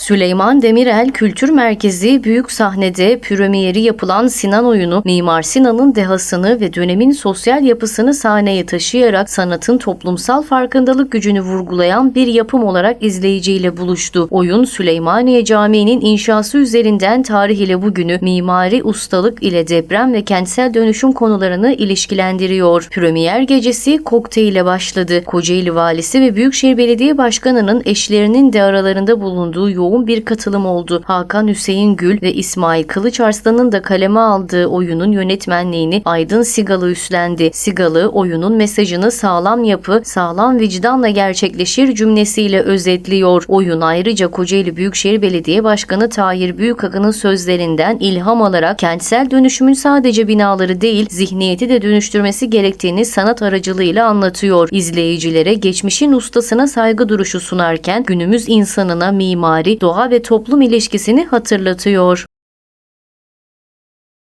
Süleyman Demirel Kültür Merkezi büyük sahnede premieri yapılan Sinan oyunu Mimar Sinan'ın dehasını ve dönemin sosyal yapısını sahneye taşıyarak sanatın toplumsal farkındalık gücünü vurgulayan bir yapım olarak izleyiciyle buluştu. Oyun Süleymaniye Camii'nin inşası üzerinden tarih ile bugünü mimari ustalık ile deprem ve kentsel dönüşüm konularını ilişkilendiriyor. Premier gecesi kokteyle başladı. Kocaeli Valisi ve Büyükşehir Belediye Başkanı'nın eşlerinin de aralarında bulunduğu yoğun bir katılım oldu. Hakan Hüseyin Gül ve İsmail Kılıçarslan'ın da kaleme aldığı oyunun yönetmenliğini Aydın Sigalı üstlendi. Sigalı oyunun mesajını sağlam yapı, sağlam vicdanla gerçekleşir cümlesiyle özetliyor. Oyun ayrıca Kocaeli Büyükşehir Belediye Başkanı Tahir Büyükakı'nın sözlerinden ilham alarak kentsel dönüşümün sadece binaları değil, zihniyeti de dönüştürmesi gerektiğini sanat aracılığıyla anlatıyor. İzleyicilere geçmişin ustasına saygı duruşu sunarken günümüz insanına mimari, doğa ve toplum ilişkisini hatırlatıyor.